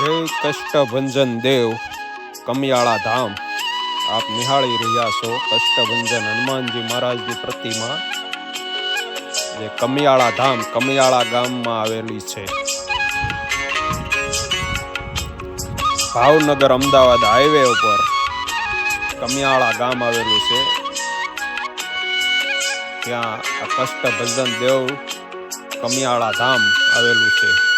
જય કષ્ટભંજન દેવ, કમિયાળા ધામ. આપ નિહાળી રહ્યા છો કષ્ટભંજન હનુમાનજી મહારાજની પ્રતિમા, જે કમિયાળા ધામ, કમિયાળા ગામમાં આવેલી છે. ભાવનગર અમદાવાદ હાઈવે ઉપર કમિયાળા ગામ આવેલું છે. ત્યાં આ કષ્ટભંજન દેવ, કમિયાળા ધામ આવેલું છે.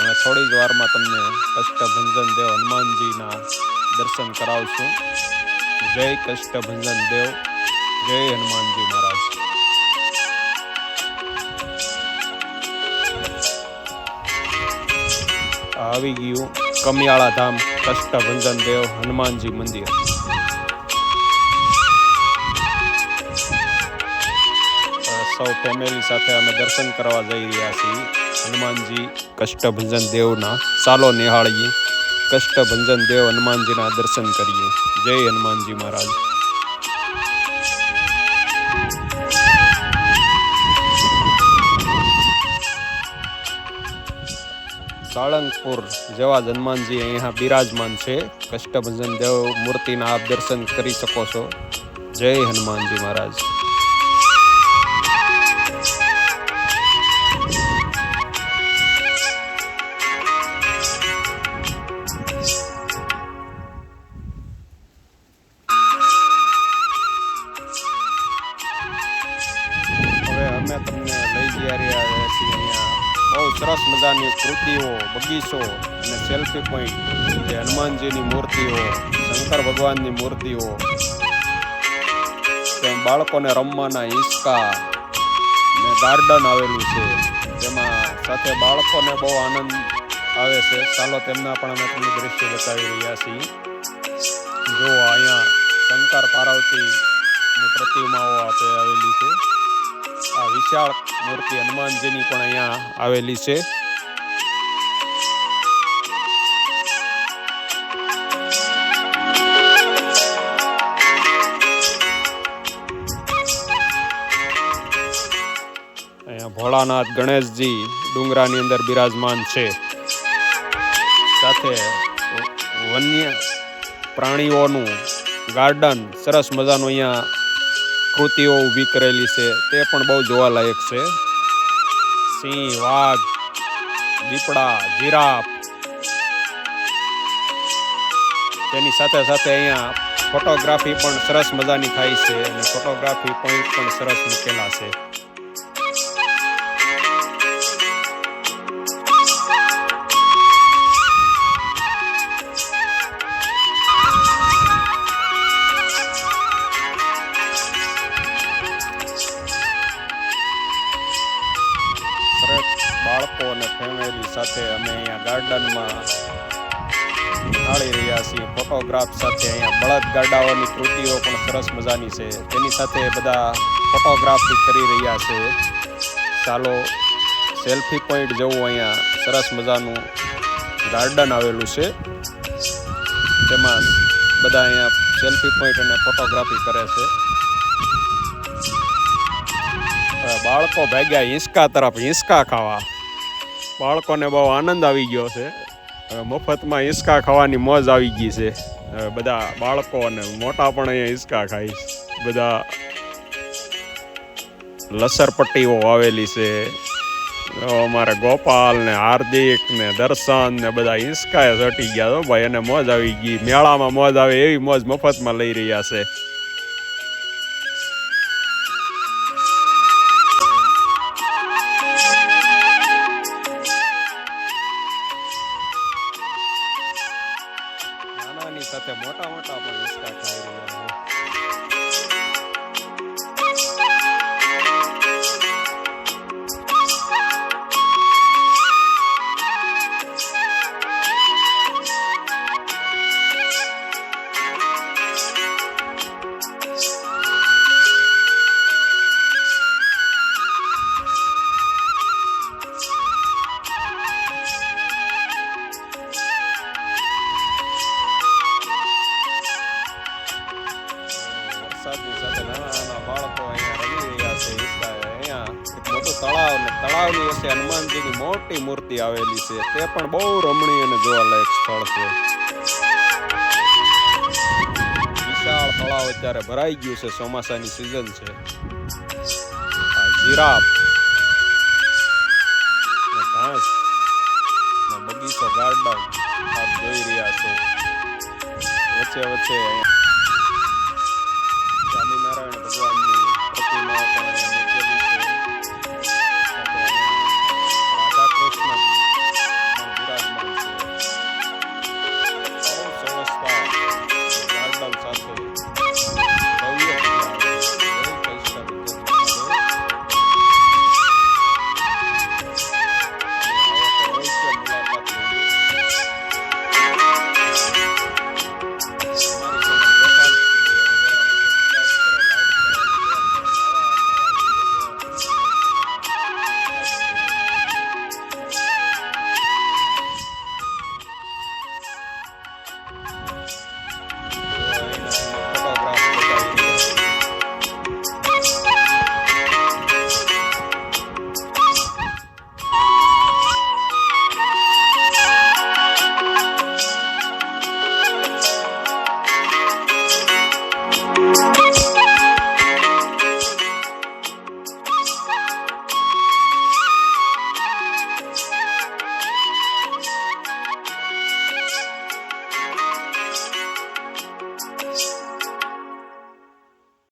અને થોડી જ વારમાં તમને કષ્ટભંજન દેવ હનુમાનજીના દર્શન કરાવશું. જય કષ્ટભંજન દેવ જય હનુમાનજી મહારાજ. આ આવી ગયું કમિયાળા ધામ કષ્ટભંજન દેવ હનુમાનજી મંદિર. અ, સૌ ફેમિલી સાથે અમે દર્શન કરવા જઈ રહ્યા છીએ. હનુમાનજી કષ્ટભંજન દેવના ચાલો નિહાળીએ કષ્ટભંજન દેવ હનુમાનજીના દર્શન કરીએ જય હનુમાનજી મહારાજ સાળંગપુર જેવા જ હનુમાનજી અહીંયા બિરાજમાન છે કષ્ટભંજન દેવ મૂર્તિના આપ દર્શન કરી શકો છો જય હનુમાનજી મહારાજ તમને લઈ જઈ રહ્યા છીએ અહીંયા. બહુ સરસ મજાની કૃતિઓ, બગીચો અને સેલ્ફી પોઈન્ટ જે હનુમાનજીની મૂર્તિઓ, શંકર ભગવાનની મૂર્તિઓ, તેમ બાળકોને રમવાના હિંચકા ને ગાર્ડન આવેલું છે. તેમાં સાથે બાળકોને બહુ આનંદ આવે છે. ચાલો તેમના પણ અમે તમને દ્રશ્ય બતાવી રહ્યા છીએ. જો અહીંયા શંકર પાર્વતીની પ્રતિમાઓ આપે આવેલી છે. આ વિશાળ મૂર્તિ હનુમાનજીની પણ અહીંયા આવેલી છે. અહીંયા ભોળાનાથ ગણેશજી ડુંગરાની અંદર બિરાજમાન છે. સાથે વન્ય પ્રાણીઓનું ગાર્ડન સરસ મજાનું અહીંયા કૃતિઓ ઊભી કરેલી છે. તે પણ બહુ જોવાલાયક છે. સિંહ, વાઘ, દીપડા, જીરાફ. તેની સાથે સાથે અહીંયા ફોટોગ્રાફી પણ સરસ મજાની થાય છે અને ફોટોગ્રાફી પોઈન્ટ પણ સરસ મૂકેલા છે. ગાર્ડનમાં નિહાળી રહ્યા છીએ. ફોટોગ્રાફ સાથે અહીંયા બળદ ગાડાઓની કૃતિઓ પણ સરસ મજાની છે. તેની સાથે બધા ફોટોગ્રાફી કરી રહ્યા છે. ચાલો સેલ્ફી પોઈન્ટ જેવું અહીંયા સરસ મજાનું ગાર્ડન આવેલું છે. તેમાં બધા અહીંયા સેલ્ફી પોઈન્ટ અને ફોટોગ્રાફી કરે છે. બાળકો ભાગ્યા હિંચકા તરફ હિંચકા ખાવા. બાળકોને બહુ આનંદ આવી ગયો છે. મફતમાં હિંચકા ખાવાની મોજ આવી ગઈ છે. બધા બાળકો અને મોટા પણ અહીંયા હિંચકા ખાય બધા લસરપટ્ટીઓ આવેલી છે. અમારે ગોપાલ ને હાર્દિક ને દર્શન ને બધા હિંચકાએ ચટી ગયા. હો ભાઈ, એને મોજ આવી ગઈ. મેળામાં મોજ આવે એવી મોજ મફતમાં લઈ રહ્યા છે. તળાવની વચ્ચે હનુમાનજીની મોટી મૂર્તિ આવેલી છે. તે પણ બહુ રમણીય અને જોવાલાયક સ્થળ છે. વિશાળ તળાવ અત્યારે ભરાઈ ગયું છે, ચોમાસાની સિઝન છે. જીરાફ ઘાસ બગીચો ગાર્ડન આપ જોઈ રહ્યા છો. વચ્ચે વચ્ચે સ્વામિનારાયણ ભગવાનની